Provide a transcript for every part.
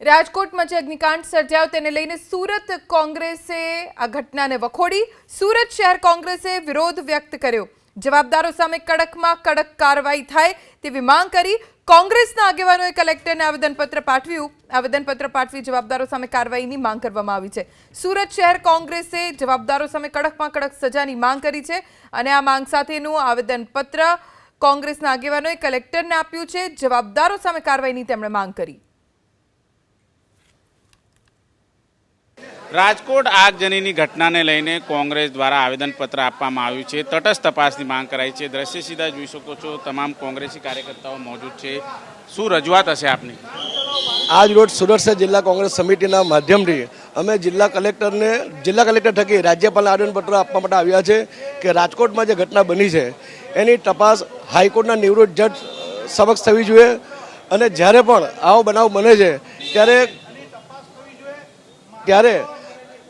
રાજકોટમાં જે અગ્નિકાંડ સર્જાયો તેને લઈને સુરત કોંગ્રેસે આ ઘટનાને વખોડી. સુરત શહેર કોંગ્રેસે વિરોધ વ્યક્ત કર્યો. જવાબદારો સામે કડકમાં કડક કાર્યવાહી થાય તેવી માંગ કરી. કોંગ્રેસના આગેવાનોએ કલેક્ટરને આવેદનપત્ર પાઠવ્યું. આવેદનપત્ર પાઠવી જવાબદારો સામે કાર્યવાહીની માંગ કરવામાં આવી છે. સુરત શહેર કોંગ્રેસે જવાબદારો સામે કડકમાં કડક સજાની માંગ કરી છે અને આ માંગ સાથેનું આવેદનપત્ર કોંગ્રેસના આગેવાનોએ કલેક્ટરને આપ્યું છે. જવાબદારો સામે કાર્યવાહીની તેમણે માંગ કરી. રાજકોટ આગજનીની ઘટનાને લઈને કોંગ્રેસ દ્વારા આવેદનપત્ર આપવામાં આવ્યું છે. તટસ્થ તપાસની માંગ કરાઈ છે. દ્રશ્ય સીધા જોઈ શકો છો. તમામ કોંગ્રેસી કાર્યકર્તાઓ મોજૂદ છે. શું રજૂઆત હશે આપની? આજ રોજ સુરત જિલ્લા કોંગ્રેસ સમિતિના માધ્યમથી અમે જિલ્લા કલેક્ટરને, જિલ્લા કલેક્ટર થકી રાજ્યપાલને આવેદનપત્ર આપવા માટે આવ્યા છે કે રાજકોટમાં જે ઘટના બની છે, એની તપાસ હાઈકોર્ટના નિવૃત્ત જજ સમક્ષ થવી જોઈએ અને જ્યારે પણ આવો બનાવ બને છે, ત્યારે ત્યારે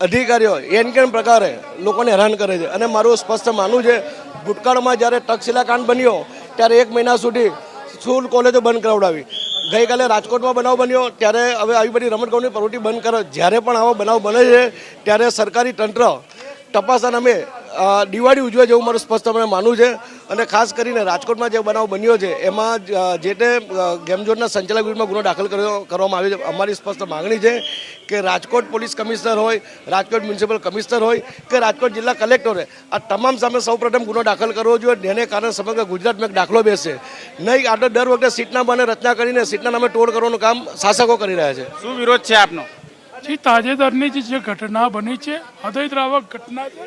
અધિકારીઓ એન કેન પ્રકારે લોકોને હેરાન કરે છે. અને મારું સ્પષ્ટ માનવું છે, ભૂતકાળમાં જ્યારે તક્ષશિલા કાંડ બન્યો, ત્યારે એક મહિના સુધી સ્કૂલ, કોલેજો બંધ કરાવડાવી. ગઈકાલે રાજકોટમાં બનાવ બન્યો, ત્યારે હવે આવી બધી રમતગમતની પ્રવૃત્તિ બંધ કરો જ્યારે પણ આવો બનાવ બને છે, ત્યારે સરકારી તંત્ર તપાસ અને અમે દિવાળી ઉજવે જેવું મારું સ્પષ્ટપણે મને માનવું છે. અને ખાસ કરીને રાજકોટમાં જે બનાવ બન્યો છે એમાં જ, તે ગેમઝોનના સંચાલક વિરુદ્ધમાં ગુનો દાખલ કરવામાં આવ્યો છે. અમારી સ્પષ્ટ માગણી છે કે રાજકોટ પોલીસ કમિશનર હોય રાજકોટ મ્યુનિસિપલ કમિશનર હોય કે રાજકોટ જિલ્લા કલેક્ટરે આ તમામ સામે સૌપ્રથમ ગુનો દાખલ કરવો જોઈએ જેને કારણે સમગ્ર ગુજરાતમાં એક દાખલો બેસે. નહીં આ તો દર વખતે સીટના બને રચના કરીને સીટના નામે તોડ કરવાનું કામ શાસકો કરી રહ્યા છે. શું વિરોધ છે આપનો? જે, તાજેતરની જે ઘટના બની છે, હૃદયદ્રાવક ઘટના છે,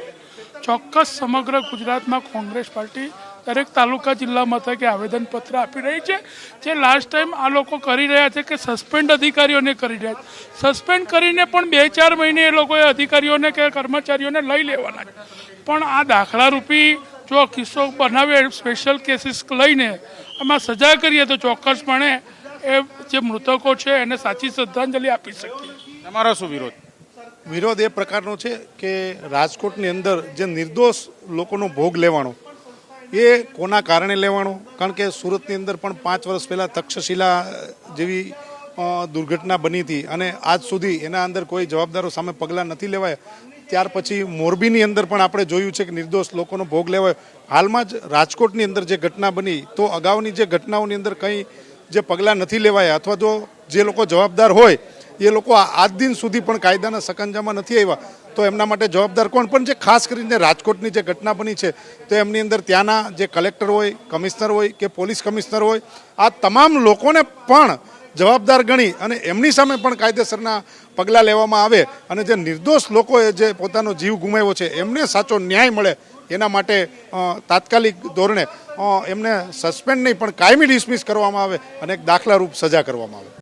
ચોક્કસ સમગ્ર ગુજરાતમાં કોંગ્રેસ પાર્ટી દરેક તાલુકા જિલ્લા મથકે આવેદનપત્ર આપી રહી છે. જે લાસ્ટ ટાઈમ આ લોકો કરી રહ્યા છે કે સસ્પેન્ડ અધિકારીઓને કરી રહ્યા છે. સસ્પેન્ડ કરીને પણ બે ચાર મહિને એ લોકોએ અધિકારીઓને કે કર્મચારીઓને લઈ લેવાના છે. પણ આ દાખલા રૂપી જો કિસ્સો બનાવે સ્પેશિયલ કેસીસ લઈને આમાં સજા કરીએ તો ચોક્કસપણે એ જે મૃતકો છે એને સાચી શ્રદ્ધાંજલિ આપી શકીએ. તમારો શું વિરોધ? વિરોધ એ પ્રકારનો છે કે રાજકોટની અંદર જે નિર્દોષ લોકોનો ભોગ લેવાનો, એ કોના કારણે લેવાનો? કારણ કે સુરતની અંદર પણ પાંચ વર્ષ પહેલાં તક્ષશિલા જેવી દુર્ઘટના બની હતી અને આજ સુધી એના અંદર કોઈ જવાબદારો સામે પગલાં નથી લેવાયા. ત્યાર પછી મોરબીની અંદર પણ આપણે જોયું છે કે નિર્દોષ લોકોનો ભોગ લેવાયો. હાલમાં જ રાજકોટની અંદર જે ઘટના બની, તો અગાઉની જે ઘટનાઓની અંદર કંઈ જે પગલાં નથી લેવાયા અથવા તો જે લોકો જવાબદાર હોય એ લોકો આજ દિન સુધી પણ કાયદાના સકંજામાં નથી આવ્યા. તો એમના માટે જવાબદાર કોણ? પણ જે ખાસ કરીને રાજકોટની જે ઘટના બની છે, તો એમની અંદર ત્યાંના જે કલેક્ટર હોય, કમિશનર હોય કે પોલીસ કમિશનર હોય, આ તમામ લોકોને પણ જવાબદાર ગણી અને એમની સામે પણ કાયદેસરના પગલાં લેવામાં આવે અને જે નિર્દોષ લોકોએ જે પોતાનો જીવ ગુમાવ્યો છે, એમને સાચો ન્યાય મળે એના માટે તાત્કાલિક ધોરણે એમને સસ્પેન્ડ નહીં પણ કાયમી ડિસમિસ કરવામાં આવે અને એક દાખલારૂપ સજા કરવામાં આવે.